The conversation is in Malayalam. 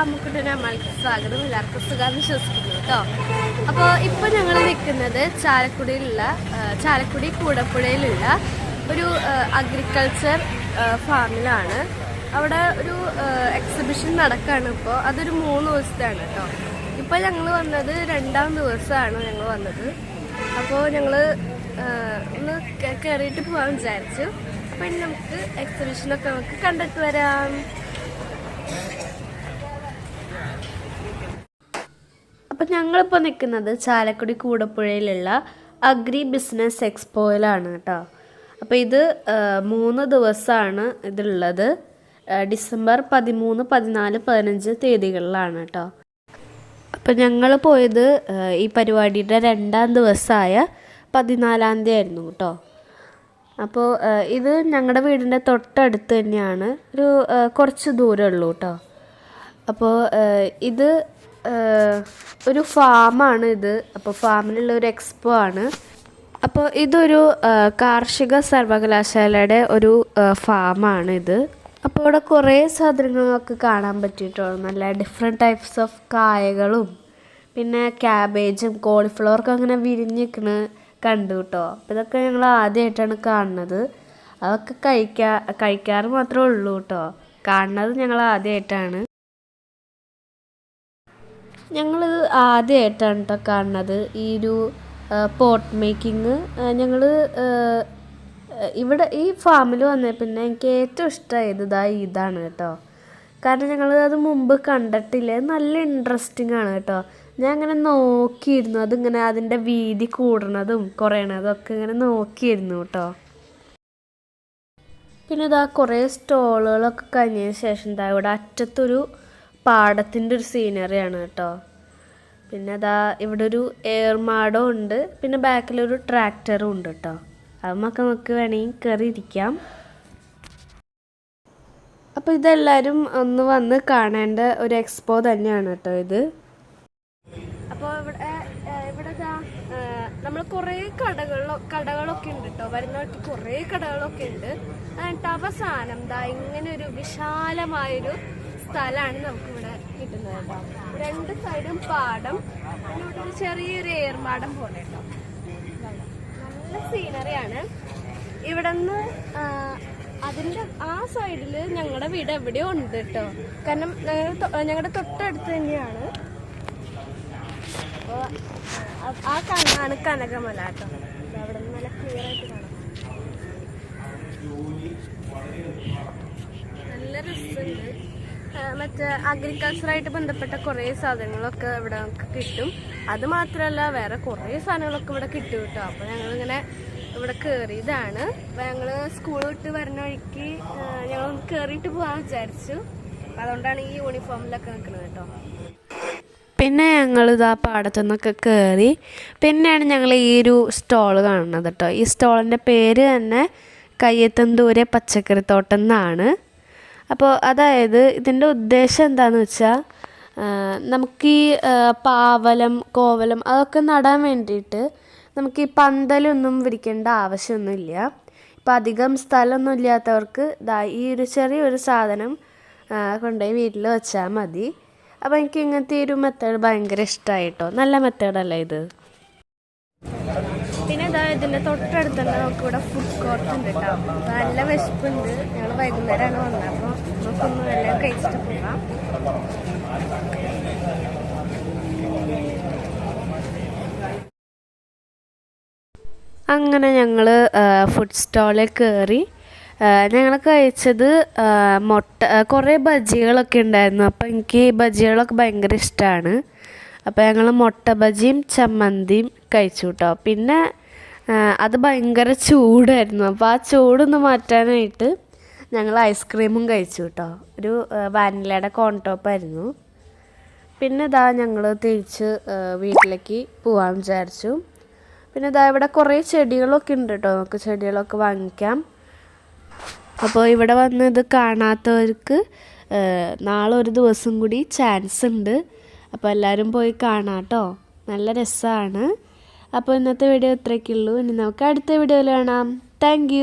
അമ്മുക്കുട്ടനെ അമ്മയ്ക്ക് സ്വാഗതം എല്ലാവർക്കും സുഖം വിശ്വസിക്കുന്നു കേട്ടോ. അപ്പോൾ ഇപ്പോൾ ഞങ്ങൾ നിൽക്കുന്നത് ചാലക്കുടിയിലുള്ള ചാലക്കുടി കൂടപ്പുഴയിലുള്ള ഒരു അഗ്രികൾച്ചർ ഫാമിലാണ് അവിടെ ഒരു എക്സിബിഷൻ നടക്കുകയാണ് ഇപ്പോൾ അതൊരു മൂന്ന് ദിവസത്തെയാണ് കേട്ടോ. ഇപ്പോൾ ഞങ്ങൾ വന്നത് രണ്ടാം ദിവസമാണ് ഞങ്ങൾ വന്നത്. അപ്പോൾ ഞങ്ങൾ ഒന്ന് കയറിയിട്ട് പോകാൻ വിചാരിച്ചു. അപ്പം നമുക്ക് എക്സിബിഷനൊക്കെ നമുക്ക് കണ്ടിട്ട് വരാം. അപ്പം ഞങ്ങളിപ്പോൾ നിൽക്കുന്നത് ചാലക്കുടി കൂടപ്പുഴയിലുള്ള അഗ്രി ബിസിനസ് എക്സ്പോയിലാണ് കേട്ടോ. അപ്പോൾ ഇത് മൂന്ന് ദിവസമാണ് ഇതുള്ളത്. ഡിസംബർ പതിമൂന്ന് പതിനാല് പതിനഞ്ച് തീയതികളിലാണ് കേട്ടോ. അപ്പോൾ ഞങ്ങൾ പോയത് ഈ പരിപാടിയുടെ രണ്ടാം ദിവസമായ പതിനാലാം തീയതി ആയിരുന്നു കേട്ടോ അപ്പോൾ ഇത് ഞങ്ങളുടെ വീടിന്റെ തൊട്ടടുത്ത് തന്നെയാണ്. ഒരു കുറച്ച് ദൂരമുള്ളൂ കേട്ടോ. അപ്പോൾ ഇത് ഒരു ഫാമാണ് ഇത്. അപ്പോൾ ഫാമിലുള്ള ഒരു എക്സ്പോ ആണ്. അപ്പോൾ ഇതൊരു കാർഷിക സർവകലാശാലയുടെ ഒരു ഫാമാണ് ഇത്. അപ്പോൾ ഇവിടെ കുറേ സാധനങ്ങളൊക്കെ കാണാൻ പറ്റിയിട്ടുള്ളൂ നല്ല ഡിഫറെന്റ് ടൈപ്സ് ഓഫ് കായകളും പിന്നെ ക്യാബേജും കോളിഫ്ലവറൊക്കെ അങ്ങനെ വിരിഞ്ഞിക്കണ് കണ്ടു കേട്ടോ അപ്പോൾ ഇതൊക്കെ ഞങ്ങൾ ആദ്യമായിട്ടാണ് കാണുന്നത്. അതൊക്കെ കഴിക്കാ കഴിക്കാറ് മാത്രമേ ഉള്ളൂ കേട്ടോ കാണുന്നത് ഞങ്ങൾ ആദ്യമായിട്ടാണ് ഞങ്ങളിത് ആദ്യമായിട്ടാണ് കേട്ടോ കാണുന്നത്. ഈ ഒരു പോട്ട് മേക്കിങ് ഞങ്ങൾ ഇവിടെ ഈ ഫാമിൽ വന്ന പിന്നെ എനിക്ക് ഏറ്റവും ഇഷ്ടമായത് ഇതാ ഇതാണ് കേട്ടോ കാരണം ഞങ്ങൾ അത് മുമ്പ് കണ്ടിട്ടില്ല. നല്ല ഇൻട്രസ്റ്റിംഗ് ആണ് കേട്ടോ ഞാൻ അങ്ങനെ നോക്കിയിരുന്നു. അതിങ്ങനെ അതിന്റെ വീതി കൂടണതും കുറയണതും ഒക്കെ ഇങ്ങനെ നോക്കിയിരുന്നു കേട്ടോ പിന്നെ ഇതാ കുറേ സ്റ്റോളുകളൊക്കെ കഴിഞ്ഞതിന് ശേഷം ഇതാ ഇവിടെ അറ്റത്തൊരു പാടത്തിന്റെ ഒരു സീനറിയാണ് കേട്ടോ. പിന്നെ അതാ ഇവിടെ ഒരു ഏർമാടം ഉണ്ട്. പിന്നെ ബാക്കിലൊരു ട്രാക്ടറും ഉണ്ട് കേട്ടോ. അതുമൊക്കെ നമുക്ക് വേണമെങ്കിൽ കയറി ഇരിക്കാം. അപ്പോൾ ഇതെല്ലാവരും ഒന്ന് വന്ന് കാണേണ്ട ഒരു എക്സ്പോ തന്നെയാണ് കേട്ടോ ഇത്. അപ്പോൾ ഇവിടെ ഇവിടെ നമ്മൾ കുറേ കടകളിലോ കടകളൊക്കെ ഉണ്ട് കേട്ടോ. വരുന്ന വഴിക്ക് കുറേ കടകളൊക്കെ ഉണ്ട്. എന്നിട്ട് അവസാനം ദാ ഇങ്ങനെ ഒരു വിശാലമായൊരു സ്ഥലമാണ് നമുക്ക് ഇവിടെ കിട്ടുന്നത് കേട്ടോ. രണ്ട് സൈഡും പാടം. പിന്നെ ഇവിടെ ഒരു ചെറിയൊരു ഏർമാടം പോലെ കേട്ടോ. നല്ല സീനറിയാണ് ഇവിടെ നിന്ന് അതിന്റെ ആ സൈഡിൽ ഞങ്ങളുടെ വീട് എവിടെയോ ഉണ്ട് കേട്ടോ. കാരണം ഞങ്ങളുടെ തൊട്ടടുത്ത് തന്നെയാണ്. അപ്പോൾ ആ കണ്ണാണ് കനകമല കേട്ടോ. അവിടെ നിന്ന് നല്ല ക്ലിയർ ആയിട്ട് കാണാം. നല്ല രസം മറ്റേ അഗ്രികൾച്ചറായിട്ട് ബന്ധപ്പെട്ട കുറേ സാധനങ്ങളൊക്കെ ഇവിടെ നമുക്ക് കിട്ടും. അത് മാത്രമല്ല വേറെ കുറേ സാധനങ്ങളൊക്കെ ഇവിടെ കിട്ടും കേട്ടോ. അപ്പോൾ ഞങ്ങളിങ്ങനെ ഇവിടെ കയറിയതാണ് അപ്പോൾ ഞങ്ങൾ സ്കൂൾ വിട്ട് വരുന്ന വഴിക്ക് ഞങ്ങൾ കയറിയിട്ട് പോകാൻ വിചാരിച്ചു. അപ്പോൾ അതുകൊണ്ടാണ് ഈ യൂണിഫോമിലൊക്കെ നിൽക്കുന്നത് കേട്ടോ. പിന്നെ ഞങ്ങൾ ആ പാടത്തു നിന്നൊക്കെ കയറി പിന്നെയാണ് ഞങ്ങൾ ഈ ഒരു സ്റ്റോൾ കാണുന്നത് കേട്ടോ. ഈ സ്റ്റോളിന്റെ പേര് തന്നെ കയ്യെത്തന്തൂരെ പച്ചക്കറിത്തോട്ടം എന്നാണ്. അപ്പോൾ അതായത് ഇതിന്റെ ഉദ്ദേശം എന്താണെന്ന് വെച്ചാൽ നമുക്ക് ഈ പാവലം കോവലം അതൊക്കെ നടാൻ വേണ്ടിയിട്ട് നമുക്ക് ഈ പന്തലൊന്നും വിരിക്കേണ്ട ആവശ്യമൊന്നുമില്ല. ഇപ്പം അധികം സ്ഥലമൊന്നും ഇല്ലാത്തവർക്ക് ദാ ഈ ഒരു ചെറിയൊരു സാധനം കൊണ്ടുപോയി വീട്ടിൽ വെച്ചാൽ മതി. അപ്പോൾ എനിക്ക് ഇങ്ങനത്തെ ഒരു മെത്തേഡ് ഭയങ്കര ഇഷ്ടമായി കേട്ടോ നല്ല മെത്തേഡല്ലേ ഇത്? പിന്നെ ഇതാ ഇതിന്റെ തൊട്ടടുത്ത് തന്നെ നമുക്ക് ഇവിടെ ഫുഡ് കോർട്ട് ഉണ്ട് കേട്ടോ നല്ല വിശപ്പുണ്ട്. ഞങ്ങൾ വൈകുന്നേരമാണ് വന്നത്. അപ്പോൾ നമുക്കൊന്ന് എല്ലാം കഴിച്ചിട്ട് പോകാം അങ്ങനെ ഞങ്ങൾ ഫുഡ് സ്റ്റാളിൽ കയറി ഞങ്ങൾ കഴിച്ചത് മുട്ട കുറേ ബജികളൊക്കെ ഉണ്ടായിരുന്നു. അപ്പോൾ എനിക്ക് ഈ ബജികളൊക്കെ ഭയങ്കര ഇഷ്ടമാണ് അപ്പോൾ ഞങ്ങൾ മുട്ട ബജിയും ചമ്മന്തിയും കഴിച്ചു കേട്ടോ പിന്നെ അത് ഭയങ്കര ചൂടായിരുന്നു. അപ്പോൾ ആ ചൂടൊന്ന് മാറ്റാനായിട്ട് ഞങ്ങൾ ഐസ്ക്രീമും കഴിച്ചു കേട്ടോ ഒരു വാനിലയുടെ കോൺ ടോപ്പായിരുന്നു പിന്നെ ഇതാ ഞങ്ങൾ തിരിച്ച് വീട്ടിലേക്ക് പോകാൻ വിചാരിച്ചു. പിന്നെ ഇതാ ഇവിടെ കുറേ ചെടികളൊക്കെ ഉണ്ട് കേട്ടോ നമുക്ക് ചെടികളൊക്കെ വാങ്ങിക്കാം. അപ്പോൾ ഇവിടെ വന്ന് ഇത് കാണാത്തവർക്ക് നാളെ ഒരു ദിവസം കൂടി ചാൻസ് ഉണ്ട്. അപ്പോൾ എല്ലാവരും പോയി കാണാം കേട്ടോ നല്ല രസമാണ് അപ്പോൾ ഇന്നത്തെ വീഡിയോ ഇത്രയൊക്കെയുള്ളൂ. ഇനി നമുക്ക് അടുത്ത വീഡിയോയിൽ കാണാം. താങ്ക്